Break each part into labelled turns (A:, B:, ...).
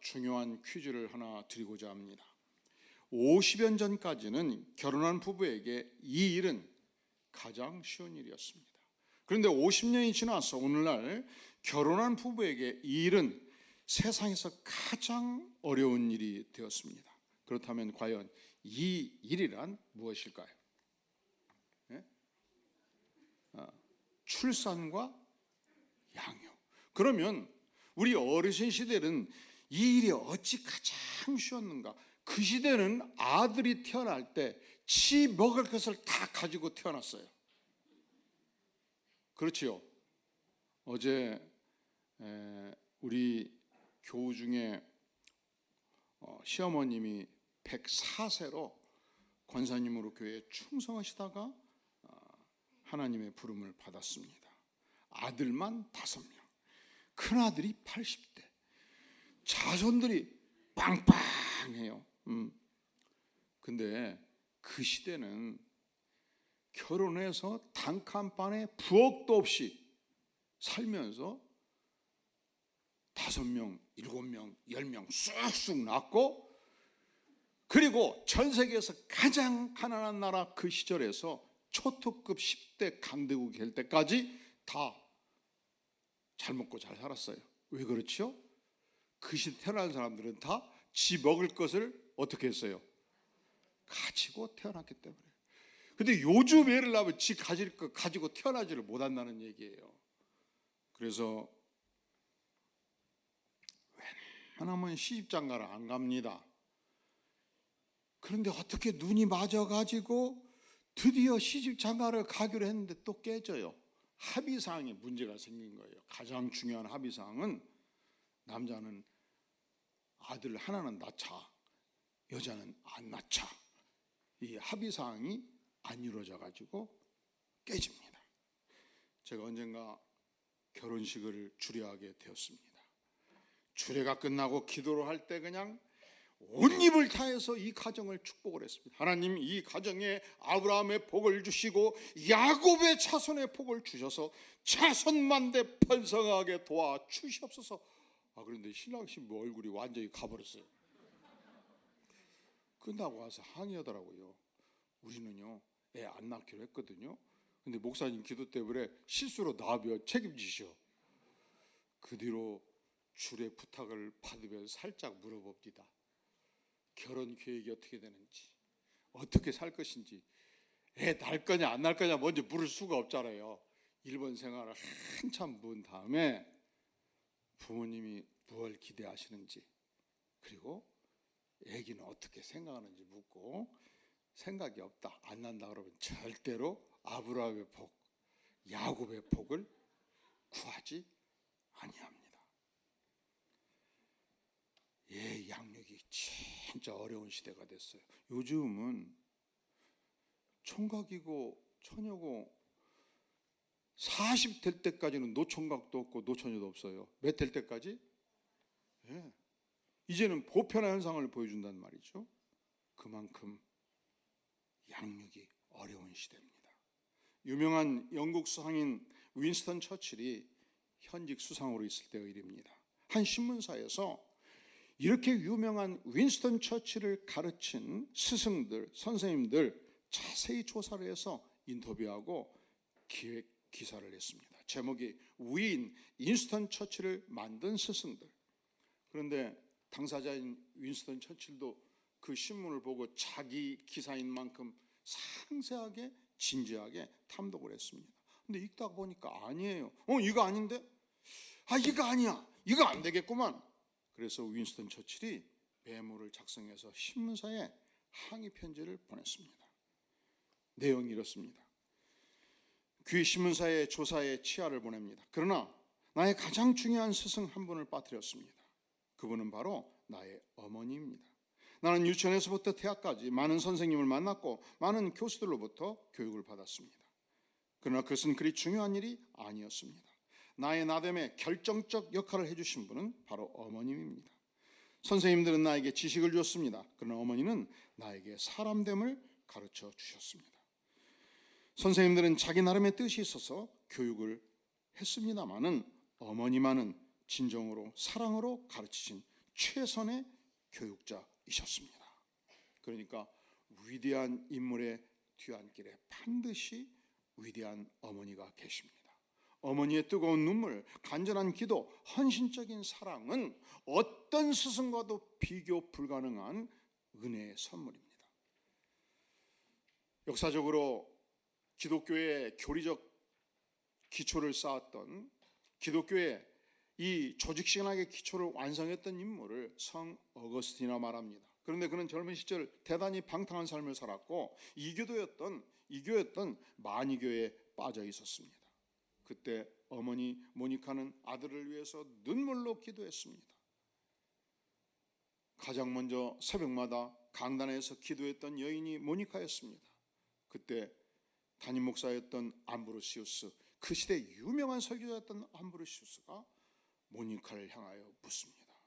A: 중요한 퀴즈를 하나 드리고자 합니다. 50년 전까지는 결혼한 부부에게 이 일은 가장 쉬운 일이었습니다. 그런데 50년이 지나서 오늘날 결혼한 부부에게 이 일은 세상에서 가장 어려운 일이 되었습니다. 그렇다면 과연 이 일이란 무엇일까요? 예? 아, 출산과 양육. 그러면 우리 어르신 시대는 이 일이 어찌 가장 쉬웠는가? 그 시대는 아들이 태어날 때지 먹을 것을 다 가지고 태어났어요. 그렇지요. 어제 에, 우리 교우 중에 어, 시어머님이 104세로 권사님으로 교회에 충성하시다가 어, 하나님의 부름을 받았습니다. 아들만 다섯 명, 큰 아들이 80대, 자손들이 빵빵해요. 음. 근데 그 시대는 결혼해서 단칸반에 부엌도 없이 살면서 다섯 명, 일곱 명, 열 명 쑥쑥 낳고 그리고 전 세계에서 가장 가난한 나라 그 시절에서 초특급 10대 강대국이 될 때까지 다 잘 먹고 잘 살았어요. 왜 그렇죠? 그 시대 태어난 사람들은 다 지 먹을 것을 어떻게 했어요? 가지고 태어났기 때문에. 근데 요즘 애를 낳으면 지 가질 거 가지고 태어나지를 못한다는 얘기예요. 그래서 웬만하면 시집장가를 안 갑니다. 그런데 어떻게 눈이 맞아가지고 드디어 시집장가를 가기로 했는데 또 깨져요. 합의사항에 문제가 생긴 거예요. 가장 중요한 합의사항은 남자는 아들 하나는 낳자, 여자는 안 낳자. 이 합의 사항이 안 이루어져 가지고 깨집니다. 제가 언젠가 결혼식을 주례하게 되었습니다. 주례가 끝나고 기도를 할 때 그냥 온 입을 다해서 이 가정을 축복을 했습니다. 하나님 이 가정에 아브라함의 복을 주시고 야곱의 자손의 복을 주셔서 자손만대 번성하게 도와 주시옵소서. 아 그런데 신랑 신부 얼굴이 완전히 가버렸어요. 끝나고 와서 항의하더라고요. 우리는요 애 안 낳기로 했거든요. 근데 목사님 기도 때문에 실수로 낳으면 책임지셔. 그 뒤로 주례 부탁을 받으면 살짝 물어봅니다. 결혼 계획이 어떻게 되는지, 어떻게 살 것인지, 애 낳을 거냐 안 낳을 거냐 먼저 물을 수가 없잖아요. 일본 생활을 한참 본 다음에 부모님이 무엇 기대하시는지, 그리고 애기는 어떻게 생각하는지 묻고 생각이 없다 안 난다 그러면 절대로 아브라함의 복, 야곱의 복을 구하지 아니합니다. 예, 양육이 진짜 어려운 시대가 됐어요. 요즘은 총각이고 처녀고 40 될 때까지는 노총각도 없고 노처녀도 없어요. 몇 될 때까지? 예. 이제는 보편화 현상을 보여준단 말이죠. 그만큼 양육이 어려운 시대입니다. 유명한 영국 수상인 윈스턴 처칠이 현직 수상으로 있을 때의 일입니다. 한 신문사에서 이렇게 유명한 윈스턴 처칠을 가르친 스승들, 선생님들 자세히 조사를 해서 인터뷰하고 기획 기사를 했습니다. 제목이 위인 윈스턴 처칠을 만든 스승들. 그런데 당사자인 윈스턴 처칠도 그 신문을 보고 자기 기사인 만큼 상세하게 진지하게 탐독을 했습니다. 근데 읽다 보니까 아니에요. 어 이거 아닌데? 아 이거 아니야. 이거 안 되겠구만. 그래서 윈스턴 처칠이 메모를 작성해서 신문사에 항의 편지를 보냈습니다. 내용이 이렇습니다. 귀 신문사에 조사에 치아를 보냅니다. 그러나 나의 가장 중요한 스승 한 분을 빠뜨렸습니다. 그분은 바로 나의 어머니입니다. 나는 유치원에서부터 대학까지 많은 선생님을 만났고 많은 교수들로부터 교육을 받았습니다. 그러나 그것은 그리 중요한 일이 아니었습니다. 나의 나됨에 결정적 역할을 해주신 분은 바로 어머님입니다. 선생님들은 나에게 지식을 주었습니다. 그러나 어머니는 나에게 사람됨을 가르쳐 주셨습니다. 선생님들은 자기 나름의 뜻이 있어서 교육을 했습니다마는 어머니만은 진정으로 사랑으로 가르치신 최선의 교육자이셨습니다. 그러니까 위대한 인물의 뒤안길에 반드시 위대한 어머니가 계십니다. 어머니의 뜨거운 눈물, 간절한 기도, 헌신적인 사랑은 어떤 스승과도 비교 불가능한 은혜의 선물입니다. 역사적으로 기독교의 교리적 기초를 쌓았던 기독교의 이 조직신학의 기초를 완성했던 인물을 성 어거스티나 말합니다. 그런데 그는 젊은 시절 대단히 방탕한 삶을 살았고 이교도였던 이교였던 마니교에 빠져 있었습니다. 그때 어머니 모니카는 아들을 위해서 눈물로 기도했습니다. 가장 먼저 새벽마다 강단에서 기도했던 여인이 모니카였습니다. 그때 담임 목사였던 암브로시우스, 그 시대 유명한 설교자였던 암브로시우스가 모니카를 향하여 묻습니다.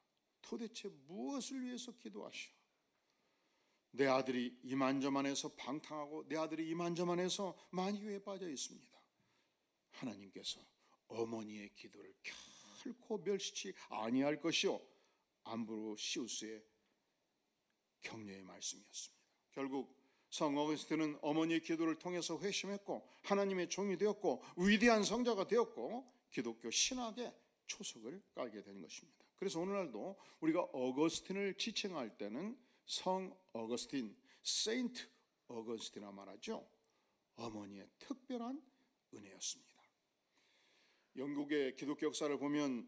A: 도대체 무엇을 위해서 기도하시오? 내 아들이 이만저만해서 방탕하고 내 아들이 이만저만해서 만유에 빠져 있습니다. 하나님께서 어머니의 기도를 결코 멸시치 아니할 것이요 암브로시우스의 격려의 말씀이었습니다. 결국 성 어거스틴은 어머니의 기도를 통해서 회심했고 하나님의 종이 되었고 위대한 성자가 되었고 기독교 신학의 초석을 깔게 된 것입니다. 그래서 오늘날도 우리가 어거스틴을 지칭할 때는 성 어거스틴, 세인트 어거스틴이라 말하죠. 어머니의 특별한 은혜였습니다. 영국의 기독교 역사를 보면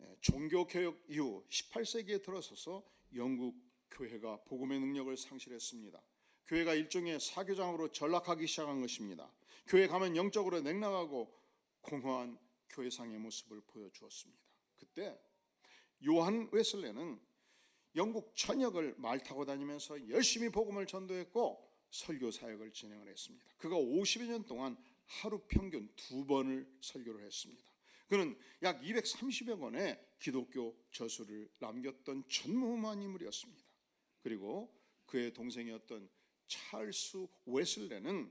A: 예, 종교 개혁 이후 18세기에 들어서서 영국 교회가 복음의 능력을 상실했습니다. 교회가 일종의 사교장으로 전락하기 시작한 것입니다. 교회 가면 영적으로 냉랭하고 공허한 교회상의 모습을 보여주었습니다. 그때 요한 웨슬레는 영국 전역을 말 타고 다니면서 열심히 복음을 전도했고 설교 사역을 진행을 했습니다. 그가 50여 년 동안 하루 평균 두 번을 설교를 했습니다. 그는 약 230여 권의 기독교 저수를 남겼던 전무후무한 인물이었습니다. 그리고 그의 동생이었던 찰스 웨슬레는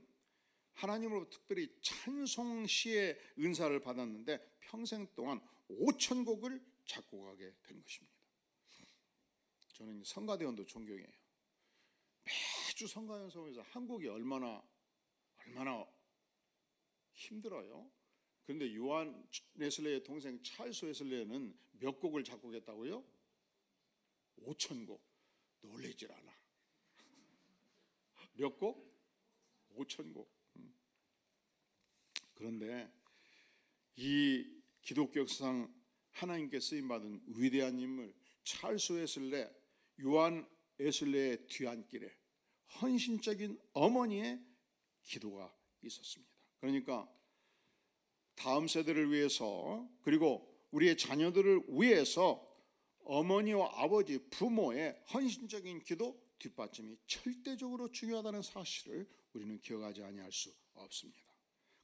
A: 하나님으로 특별히 찬송시의 은사를 받았는데 평생 동안 5천 곡을 작곡하게 된 것입니다. 저는 성가대원도 존경해요. 매주 성가 연습하면서 한 곡이 얼마나 얼마나 힘들어요. 그런데 요한 웨슬레의 동생 찰스 웨슬레는 몇 곡을 작곡했다고요? 5천 곡. 놀래질 않아. 몇 곡? 5천 곡. 음. 그런데 이 기독교 역사상 하나님께 쓰임 받은 위대한 인물 찰스 웨슬레, 요한 웨슬레의 뒤안길에 헌신적인 어머니의 기도가 있었습니다. 그러니까 다음 세대를 위해서 그리고 우리의 자녀들을 위해서 어머니와 아버지, 부모의 헌신적인 기도 뒷받침이 절대적으로 중요하다는 사실을 우리는 기억하지 아니할 수 없습니다.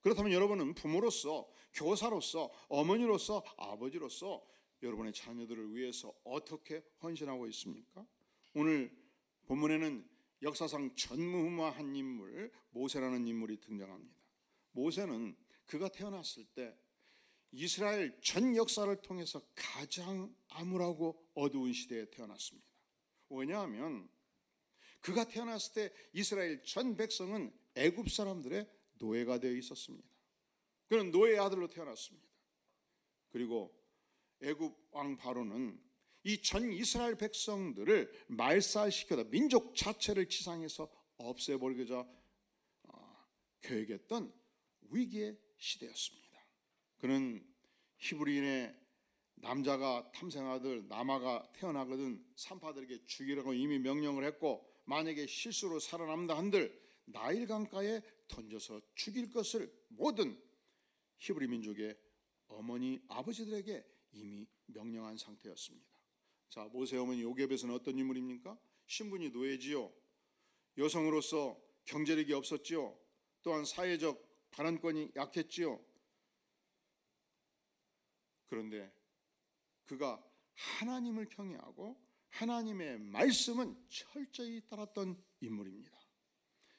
A: 그렇다면 여러분은 부모로서, 교사로서, 어머니로서, 아버지로서 여러분의 자녀들을 위해서 어떻게 헌신하고 있습니까? 오늘 본문에는 역사상 전무후무한 인물 모세라는 인물이 등장합니다. 모세는 그가 태어났을 때 이스라엘 전 역사를 통해서 가장 암울하고 어두운 시대에 태어났습니다. 왜냐하면 그가 태어났을 때 이스라엘 전 백성은 애굽 사람들의 노예가 되어 있었습니다. 그는 노예 아들로 태어났습니다. 그리고 애굽 왕 바로는 이 전 이스라엘 백성들을 말살시켜다 민족 자체를 지상에서 없애버리고자 어, 계획했던 위기의 시대였습니다. 그는 히브리인의 남자가 탐생아들 남아가 태어나거든 산파들에게 죽이라고 이미 명령을 했고 만약에 실수로 살아남다 한들 나일 강가에 던져서 죽일 것을 모든 히브리 민족의 어머니 아버지들에게 이미 명령한 상태였습니다. 자 모세 어머니 요셉에서는 어떤 인물입니까? 신분이 노예지요. 여성으로서 경제력이 없었지요. 또한 사회적 발언권이 약했지요. 그런데 그가 하나님을 경외하고 하나님의 말씀은 철저히 따랐던 인물입니다.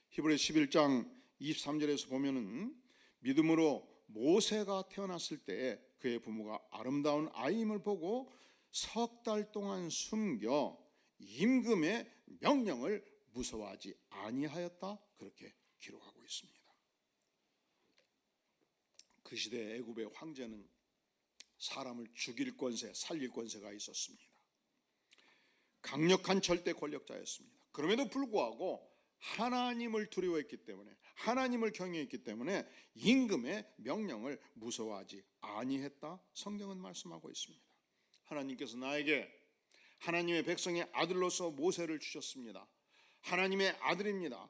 A: 히브리 11장 23절에서 보면은 믿음으로 모세가 태어났을 때 그의 부모가 아름다운 아이임을 보고 석 달 동안 숨겨 임금의 명령을 무서워하지 아니하였다 그렇게 기록하고 있습니다. 그 시대 애굽의 황제는 사람을 죽일 권세, 살릴 권세가 있었습니다. 강력한 절대 권력자였습니다. 그럼에도 불구하고 하나님을 두려워했기 때문에 하나님을 경외했기 때문에 임금의 명령을 무서워하지 아니했다 성경은 말씀하고 있습니다. 하나님께서 나에게 하나님의 백성의 아들로서 모세를 주셨습니다. 하나님의 아들입니다.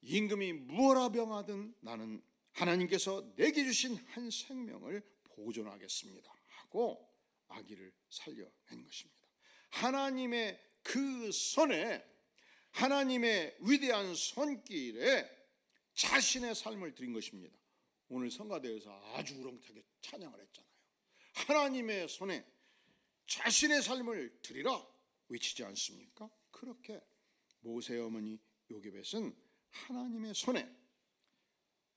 A: 임금이 무엇라 병하든 나는 하나님께서 내게 주신 한 생명을 보존하겠습니다. 하고 아기를 살려낸 것입니다. 하나님의 그 손에 하나님의 위대한 손길에 자신의 삶을 드린 것입니다. 오늘 성가대에서 아주 우렁차게 찬양을 했잖아요. 하나님의 손에 자신의 삶을 드리라 외치지 않습니까? 그렇게 모세 어머니 요게벳은 하나님의 손에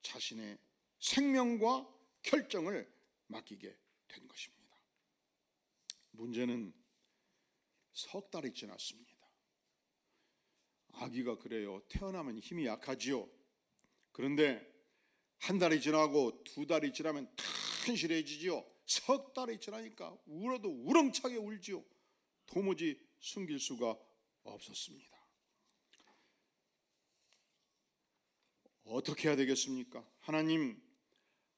A: 자신의 생명과 결정을 맡기게 된 것입니다. 문제는 석 달이 지났습니다. 아기가 그래요. 태어나면 힘이 약하지요. 그런데 한 달이 지나고 두 달이 지나면 튼실해지지요. 석 달이 지나니까 울어도 우렁차게 울지요. 도무지 숨길 수가 없었습니다. 어떻게 해야 되겠습니까? 하나님,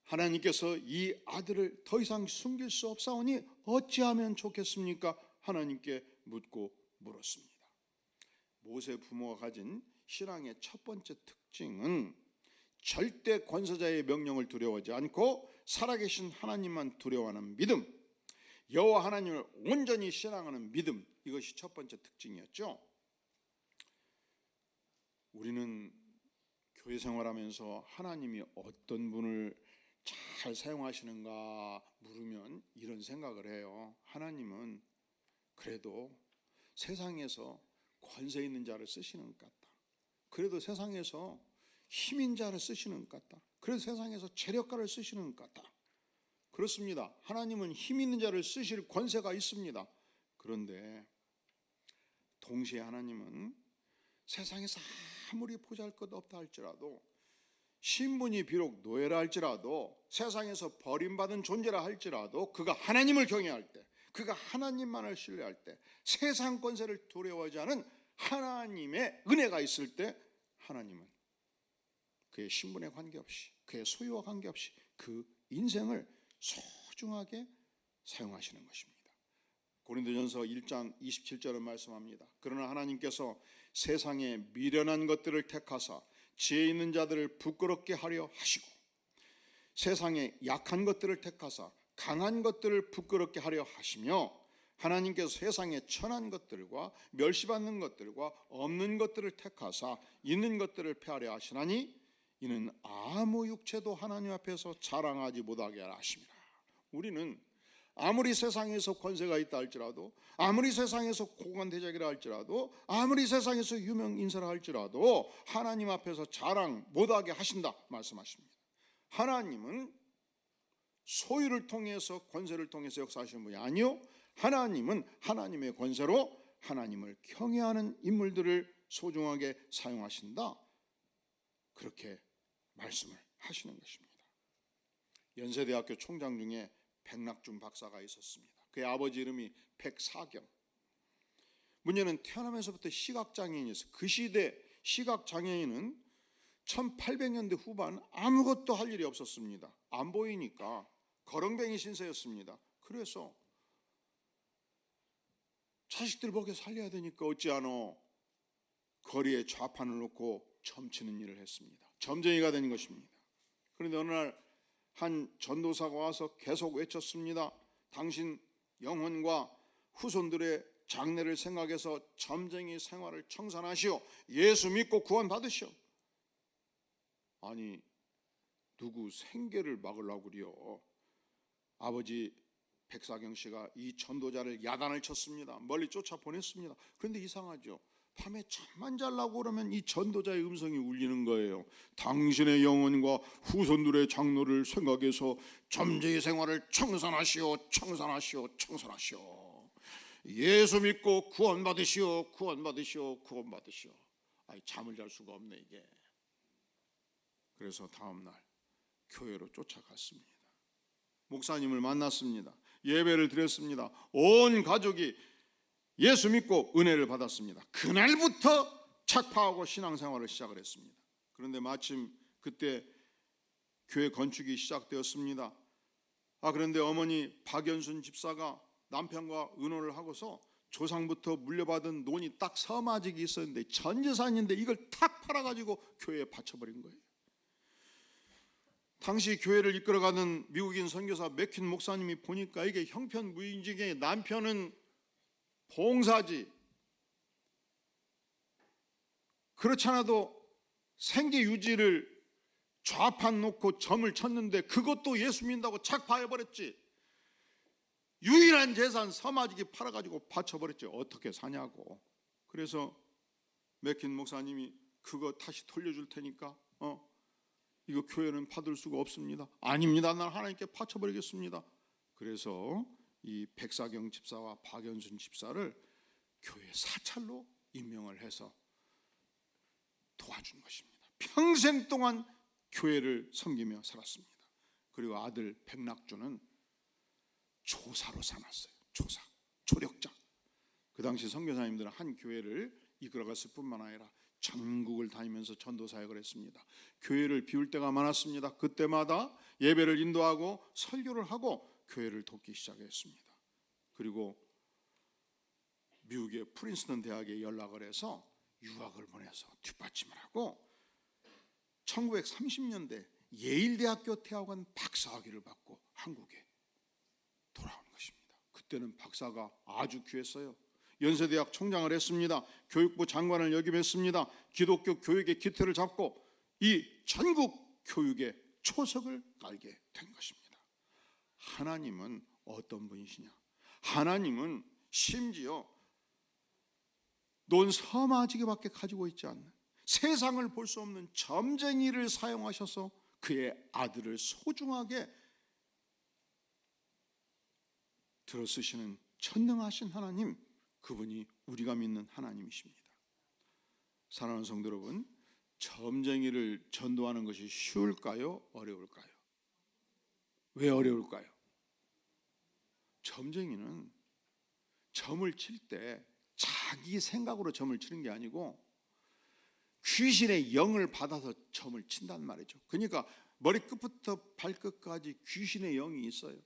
A: 하나님께서 이 아들을 더 이상 숨길 수 없사오니 어찌하면 좋겠습니까? 하나님께 묻고 물었습니다. 모세 부모가 가진 신앙의 첫 번째 특징은 절대 권세자의 명령을 두려워하지 않고 살아계신 하나님만 두려워하는 믿음, 여호와 하나님을 온전히 신앙하는 믿음 이것이 첫 번째 특징이었죠. 우리는 교회 생활하면서 하나님이 어떤 분을 잘 사용하시는가 물으면 이런 생각을 해요. 하나님은 그래도 세상에서 권세 있는 자를 쓰시는 것 같다. 그래도 세상에서 힘인 자를 쓰시는 것 같다. 그래도 세상에서 재력가를 쓰시는 것 같다. 그렇습니다. 하나님은 힘 있는 자를 쓰실 권세가 있습니다. 그런데 동시에 하나님은 세상에서 아무리 보잘 것 없다 할지라도 신분이 비록 노예라 할지라도 세상에서 버림받은 존재라 할지라도 그가 하나님을 경외할 때 그가 하나님만을 신뢰할 때 세상 권세를 두려워하지 않은 하나님의 은혜가 있을 때 하나님은 그의 신분에 관계없이 그의 소유와 관계없이 그 인생을 소중하게 사용하시는 것입니다. 고린도전서 1장 27절은 말씀합니다. 그러나 하나님께서 세상에 미련한 것들을 택하사 지혜 있는 자들을 부끄럽게 하려 하시고 세상에 약한 것들을 택하사 강한 것들을 부끄럽게 하려 하시며 하나님께서 세상에 천한 것들과 멸시받는 것들과 없는 것들을 택하사 있는 것들을 폐하려 하시나니 이는 아무 육체도 하나님 앞에서 자랑하지 못하게 하심이라. 우리는 아무리 세상에서 권세가 있다 할지라도 아무리 세상에서 고관 대적이라 할지라도 아무리 세상에서 유명 인사라 할지라도 하나님 앞에서 자랑 못하게 하신다 말씀하십니다. 하나님은 소유를 통해서 권세를 통해서 역사하시는 분이 아니요 하나님은 하나님의 권세로 하나님을 경외하는 인물들을 소중하게 사용하신다. 그렇게 말씀을 하시는 것입니다. 연세대학교 총장 중에 백낙준 박사가 있었습니다. 그의 아버지 이름이 백사경. 문제는 태어나면서부터 시각장애인이었어요. 그 시대 시각장애인은 1800년대 후반 아무것도 할 일이 없었습니다. 안 보이니까 거렁뱅이 신세였습니다. 그래서 자식들 먹여 살려야 되니까 어찌하노 거리에 좌판을 놓고 점치는 일을 했습니다. 점쟁이가 된 것입니다. 그런데 어느 날 한 전도사가 와서 계속 외쳤습니다. 당신 영혼과 후손들의 장래를 생각해서 점쟁이 생활을 청산하시오. 예수 믿고 구원 받으시오. 아니 누구 생계를 막으려고 그래요. 아버지 백사경 씨가 이 전도자를 야단을 쳤습니다. 멀리 쫓아 보냈습니다. 그런데 이상하죠. 밤에 잠만 잘라고 그러면 이 전도자의 음성이 울리는 거예요. 당신의 영혼과 후손들의 장로를 생각해서 점쟁이 생활을 청산하시오, 청산하시오, 청산하시오. 예수 믿고 구원 받으시오, 구원 받으시오, 구원 받으시오. 아이 잠을 잘 수가 없네 이게. 그래서 다음 날 교회로 쫓아갔습니다. 목사님을 만났습니다. 예배를 드렸습니다. 온 가족이 예수 믿고 은혜를 받았습니다. 그날부터 착파하고 신앙생활을 시작을 했습니다. 그런데 마침 그때 교회 건축이 시작되었습니다. 아 그런데 어머니 박연순 집사가 남편과 의논을 하고서 조상부터 물려받은 논이 딱 서마직이 있었는데 전 재산인데 이걸 탁 팔아가지고 교회에 바쳐버린 거예요. 당시 교회를 이끌어가는 미국인 선교사 맥킨 목사님이 보니까 이게 형편무인중에 남편은 봉사지. 그렇지 않아도 생계 유지를 좌판 놓고 점을 쳤는데 그것도 예수 믿는다고 착 파해버렸지. 유일한 재산 서마지기 팔아가지고 바쳐버렸지. 어떻게 사냐고. 그래서 맥킨 목사님이 그거 다시 돌려줄 테니까 어 이거 교회는 받을 수가 없습니다. 아닙니다. 난 하나님께 바쳐버리겠습니다. 그래서 이 백사경 집사와 박연순 집사를 교회 사찰로 임명을 해서 도와준 것입니다. 평생 동안 교회를 섬기며 살았습니다. 그리고 아들 백낙주는 조사로 삼았어요. 조사, 조력자. 그 당시 선교사님들은 한 교회를 이끌어갔을 뿐만 아니라 전국을 다니면서 전도 사역을 했습니다. 교회를 비울 때가 많았습니다. 그때마다 예배를 인도하고 설교를 하고 교회를 돕기 시작했습니다. 그리고 미국의 프린스턴 대학에 연락을 해서 유학을 보내서 뒷받침을 하고 1930년대 예일 대학교 태학원 박사학위를 받고 한국에 돌아온 것입니다. 그때는 박사가 아주 귀했어요. 연세대학 총장을 했습니다. 교육부 장관을 역임했습니다. 기독교 교육의 기틀을 잡고 이 전국 교육의 초석을 깔게 된 것입니다. 하나님은 어떤 분이시냐? 하나님은 심지어 논 서마지게밖에 가지고 있지 않는 세상을 볼 수 없는 점쟁이를 사용하셔서 그의 아들을 소중하게 들어쓰시는 천능하신 하나님 그분이 우리가 믿는 하나님이십니다. 사랑하는 성도 여러분, 점쟁이를 전도하는 것이 쉬울까요? 어려울까요? 왜 어려울까요? 점쟁이는 점을 칠 때 자기 생각으로 점을 치는 게 아니고 귀신의 영을 받아서 점을 친단 말이죠. 그러니까 머리끝부터 발끝까지 귀신의 영이 있어요.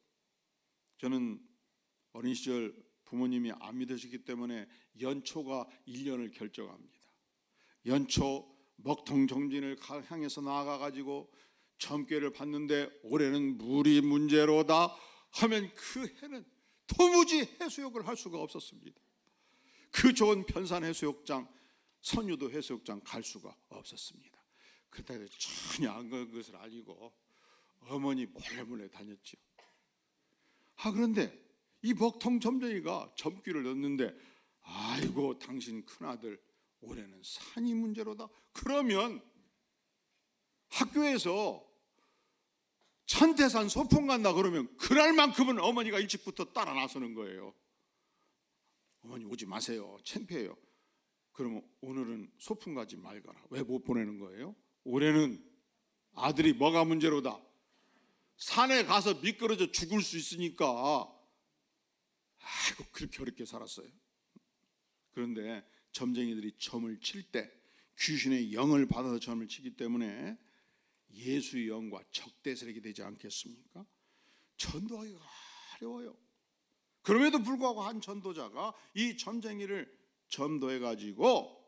A: 저는 어린 시절 부모님이 안 믿으시기 때문에 연초가 1년을 결정합니다. 연초 먹통 정진을 향해서 나아가 가지고 점괘를 받는데 올해는 물이 문제로다 하면 그 해는 도무지 해수욕을 할 수가 없었습니다. 그 좋은 편산 해수욕장, 선유도 해수욕장 갈 수가 없었습니다. 그때 전혀 안 그런 것을 알고 어머니 몰래 몰래 다녔죠. 아 그런데 이 먹통 점쟁이가 점귀를 넣는데 아이고 당신 큰아들 올해는 산이 문제로다. 그러면 학교에서 천태산 소풍 간다 그러면 그날만큼은 어머니가 일찍부터 따라 나서는 거예요. 어머니 오지 마세요. 창피해요. 그러면 오늘은 소풍 가지 말거라. 왜 못 보내는 거예요? 올해는 아들이 뭐가 문제로다. 산에 가서 미끄러져 죽을 수 있으니까 아이고 그렇게 어렵게 살았어요. 그런데 점쟁이들이 점을 칠 때 귀신의 영을 받아서 점을 치기 때문에 예수의 영과 적대스럽게 되지 않겠습니까? 전도하기가 어려워요. 그럼에도 불구하고 한 전도자가 이 점쟁이를 전도해 가지고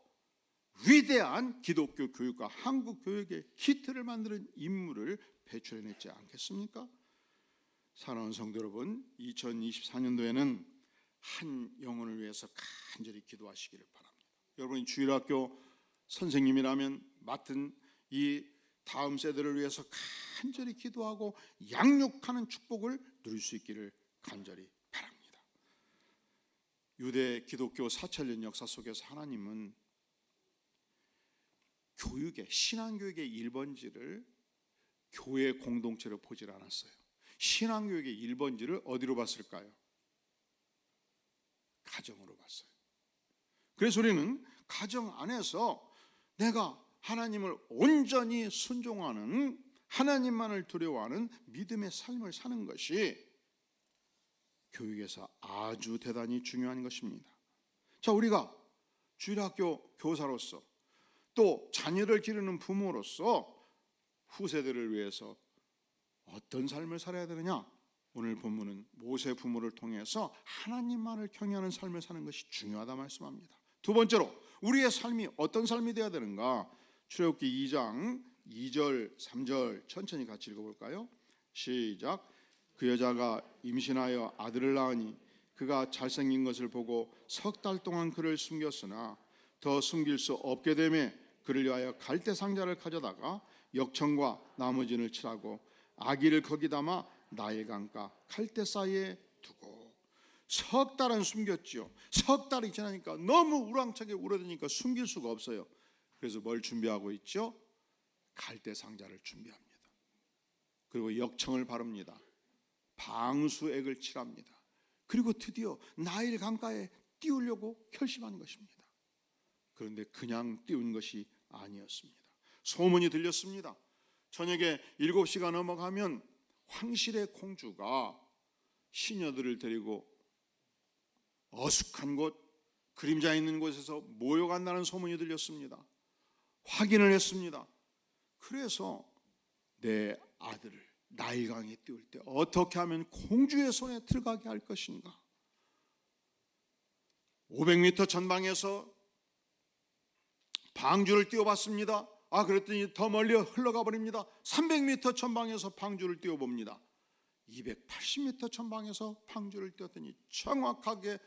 A: 위대한 기독교 교육과 한국 교육의 기틀을 만드는 인물을 배출해냈지 않겠습니까? 사랑하는 성도 여러분, 2024년도에는 한 영혼을 위해서 간절히 기도하시기를 바랍니다. 여러분이 주일학교 선생님이라면 맡은 이 다음 세대를 위해서 간절히 기도하고 양육하는 축복을 누릴 수 있기를 간절히 바랍니다. 유대 기독교 사천년 역사 속에서 하나님은 교육의 신앙 교육의 1번지를 교회 공동체로 보질 않았어요. 신앙교육의 1번지를 어디로 봤을까요? 가정으로 봤어요. 그래서 우리는 가정 안에서 내가 하나님을 온전히 순종하는 하나님만을 두려워하는 믿음의 삶을 사는 것이 교육에서 아주 대단히 중요한 것입니다. 자, 우리가 주일학교 교사로서 또 자녀를 기르는 부모로서 후세대를 위해서 어떤 삶을 살아야 되느냐? 오늘 본문은 모세 부모를 통해서 하나님만을 경외하는 삶을 사는 것이 중요하다 말씀합니다. 두 번째로 우리의 삶이 어떤 삶이 되어야 되는가? 출애굽기 2장 2절, 3절 천천히 같이 읽어볼까요? 시작. 그 여자가 임신하여 아들을 낳으니 그가 잘생긴 것을 보고 석 달 동안 그를 숨겼으나 더 숨길 수 없게 되매 그를 위하여 갈대 상자를 가져다가 역청과 나머지를 칠하고 아기를 거기 담아 나일강가 갈대 사이에 두고 석 달은 숨겼지요. 석 달이 지나니까 너무 우랑차게 울어대니까 숨길 수가 없어요. 그래서 뭘 준비하고 있죠? 갈대 상자를 준비합니다. 그리고 역청을 바릅니다. 방수액을 칠합니다. 그리고 드디어 나일 강가에 띄우려고 결심한 것입니다. 그런데 그냥 띄운 것이 아니었습니다. 소문이 들렸습니다. 저녁에 7시가 넘어가면 황실의 공주가 시녀들을 데리고 어숙한 곳, 그림자 있는 곳에서 모여간다는 소문이 들렸습니다. 확인을 했습니다. 그래서 내 아들을 나일강에 띄울 때 어떻게 하면 공주의 손에 들어가게 할 것인가? 500m 전방에서 방주를 띄워봤습니다. 아 그랬더니 더 멀리 흘러가 버립니다. 300m 전방에서 방주를 띄워 봅니다. 280m 전방에서 방주를 띄웠더니 정확하게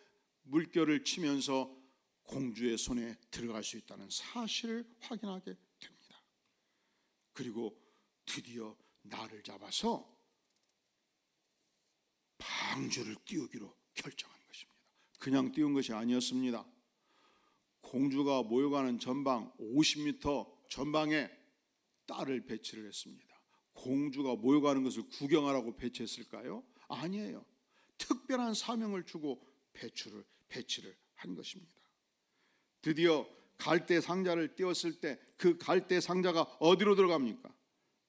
A: 물결을 치면서 공주의 손에 들어갈 수 있다는 사실을 확인하게 됩니다. 그리고 드디어 나를 잡아서 방주를 띄우기로 결정한 것입니다. 그냥 띄운 것이 아니었습니다. 공주가 모여가는 전방 50m 전방에 딸을 배치를 했습니다. 공주가 모여가는 것을 구경하라고 배치했을까요? 아니에요. 특별한 사명을 주고 배출을 배치를 한 것입니다. 드디어 갈대 상자를 띄웠을 때 그 갈대 상자가 어디로 들어갑니까?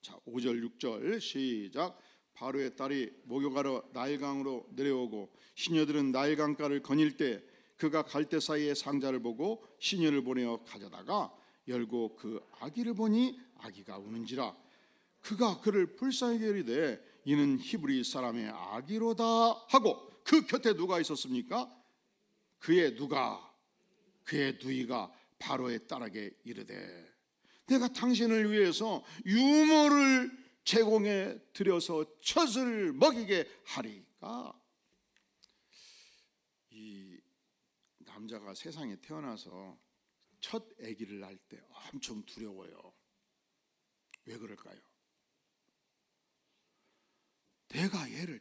A: 자, 5절 6절 시작. 바로의 딸이 목욕하러 나일강으로 내려오고 시녀들은 나일강가를 거닐 때 그가 갈대 사이에 상자를 보고 시녀를 보내어 가져다가 열고 그 아기를 보니 아기가 우는지라 그가 그를 불쌍히 여리되 이는 히브리 사람의 아기로다 하고 그 곁에 누가 있었습니까? 그의 누가 그의 누이가 바로의 딸에게 이르되 내가 당신을 위해서 유모를 제공해 드려서 젖을 먹이게 하리까 이 남자가 세상에 태어나서 첫 아기를 낳을 때 엄청 두려워요. 왜 그럴까요? 내가 얘를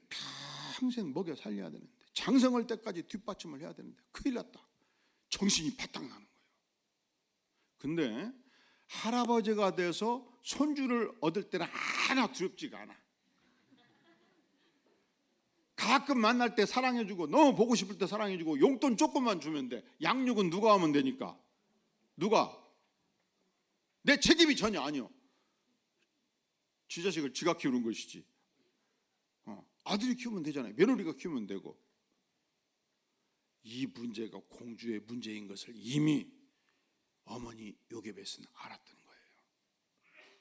A: 평생 먹여 살려야 되는데 장성할 때까지 뒷받침을 해야 되는데 큰일 났다. 정신이 바짝 나는 거예요. 근데 할아버지가 돼서 손주를 얻을 때는 하나 두렵지가 않아. 가끔 만날 때 사랑해주고 너무 보고 싶을 때 사랑해주고 용돈 조금만 주면 돼. 양육은 누가 하면 되니까. 누가? 내 책임이 전혀 아니요. 지 자식을 지가 키우는 것이지. 어, 아들이 키우면 되잖아요. 며느리가 키우면 되고. 이 문제가 공주의 문제인 것을 이미 어머니 요게벳은 알았던 거예요.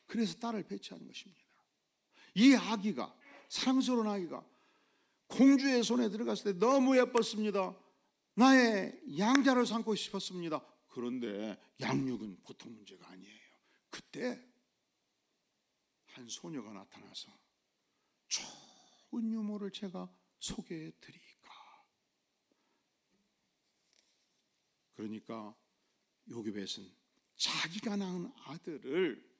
A: 그래서 딸을 배치하는 것입니다. 이 아기가 사랑스러운 아기가 공주의 손에 들어갔을 때 너무 예뻤습니다. 나의 양자를 삼고 싶었습니다. 그런데 양육은 보통 문제가 아니에요. 그때 한 소녀가 나타나서 좋은 유모를 제가 소개해 드리까. 그러니까 요기벳은 자기가 낳은 아들을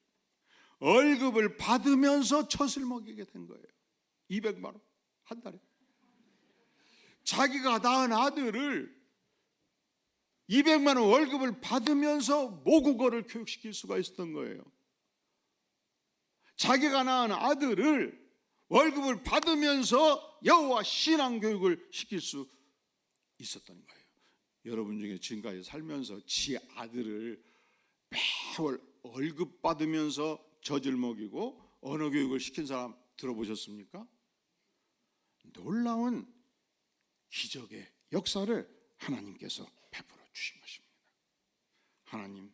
A: 월급을 받으면서 젖을 먹이게 된 거예요. 200만 원 한 달에. 자기가 낳은 아들을 200만 원 월급을 받으면서 모국어를 교육시킬 수가 있었던 거예요. 자기가 낳은 아들을 월급을 받으면서 여호와 신앙 교육을 시킬 수 있었던 거예요. 여러분 중에 지금까지 살면서 지 아들을 매월 월급 받으면서 젖을 먹이고 언어 교육을 시킨 사람 들어보셨습니까? 놀라운 기적의 역사를 하나님께서 주신 것입니다. 하나님,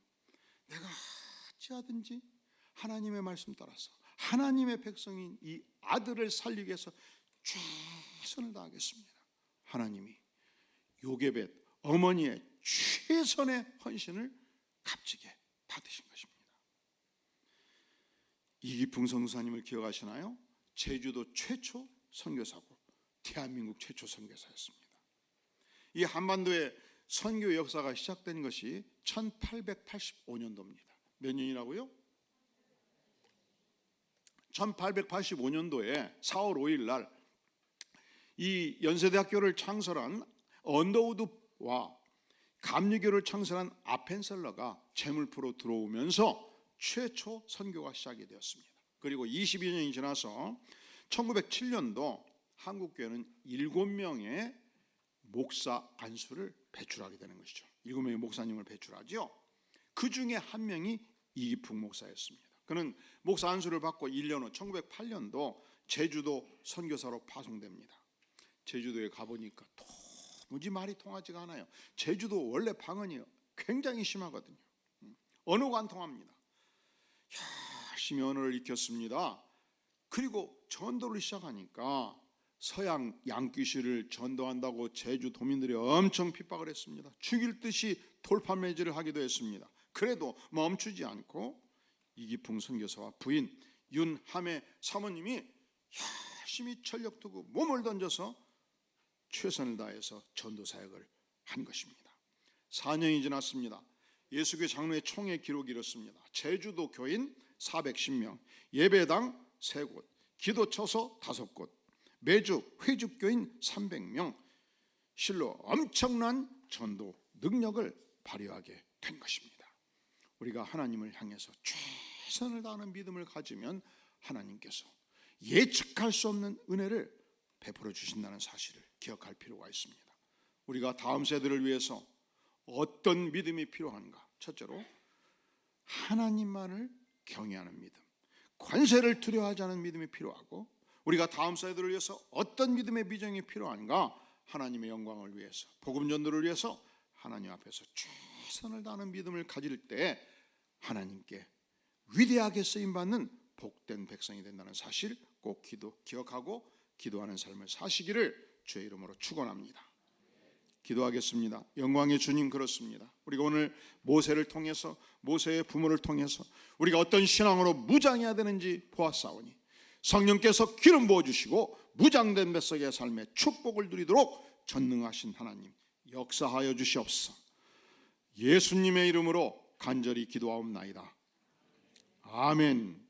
A: 내가 어찌하든지 하나님의 말씀 따라서 하나님의 백성인 이 아들을 살리기 위해서 최선을 다하겠습니다. 하나님이 요게벳 어머니의 최선의 헌신을 값지게 받으신 것입니다. 이기풍 선교사님을 기억하시나요? 제주도 최초 선교사고 대한민국 최초 선교사였습니다. 이 한반도의 선교 역사가 시작된 것이 1885년도입니다. 몇 년이라고요? 1885년도에 4월 5일 날 이 연세대학교를 창설한 언더우드와 감리교를 창설한 아펜셀러가 제물포로 들어오면서 최초 선교가 시작이 되었습니다. 그리고 22년이 지나서 1907년도 한국교회는 7명의 목사 안수를 배출하게 되는 것이죠. 7명의 목사님을 배출하죠. 그 중에 한 명이 이기풍 목사였습니다. 그는 목사 안수를 받고 1년 후 1908년도 제주도 선교사로 파송됩니다. 제주도에 가보니까 도무지 말이 통하지가 않아요. 제주도 원래 방언이 굉장히 심하거든요. 언어가 안 통합니다. 열심히 언어를 익혔습니다. 그리고 전도를 시작하니까 서양 양귀시를 전도한다고 제주 도민들이 엄청 핍박을 했습니다. 죽일 듯이 돌파 매질을 하기도 했습니다. 그래도 멈추지 않고 이기풍 선교사와 부인 윤함의 사모님이 열심히 전력 두고 몸을 던져서 최선을 다해서 전도 사역을 한 것입니다. 4년이 지났습니다. 예수교 장로의 총회 기록이 이렇습니다. 제주도 교인 410명, 예배당 3곳, 기도처소 5곳, 매주 회주교인 300명, 실로 엄청난 전도 능력을 발휘하게 된 것입니다. 우리가 하나님을 향해서 최선을 다하는 믿음을 가지면 하나님께서 예측할 수 없는 은혜를 베풀어 주신다는 사실을 기억할 필요가 있습니다. 우리가 다음 세대를 위해서 어떤 믿음이 필요한가? 첫째로 하나님만을 경외하는 믿음, 관세를 두려워하지 않은 믿음이 필요하고 우리가 다음 세대를 위해서 어떤 믿음의 비전이 필요한가? 하나님의 영광을 위해서, 복음 전도를 위해서 하나님 앞에서 최선을 다하는 믿음을 가질 때 하나님께 위대하게 쓰임 받는 복된 백성이 된다는 사실 꼭 기도 기억하고 기도하는 삶을 사시기를 주의 이름으로 축원합니다. 기도하겠습니다. 영광의 주님 그렇습니다. 우리가 오늘 모세를 통해서 모세의 부모를 통해서 우리가 어떤 신앙으로 무장해야 되는지 보았사오니 성령께서 기름 부어 주시고 무장된 뱃속의 삶에 축복을 누리도록 전능하신 하나님 역사하여 주시옵소서. 예수님의 이름으로 간절히 기도하옵나이다. 아멘.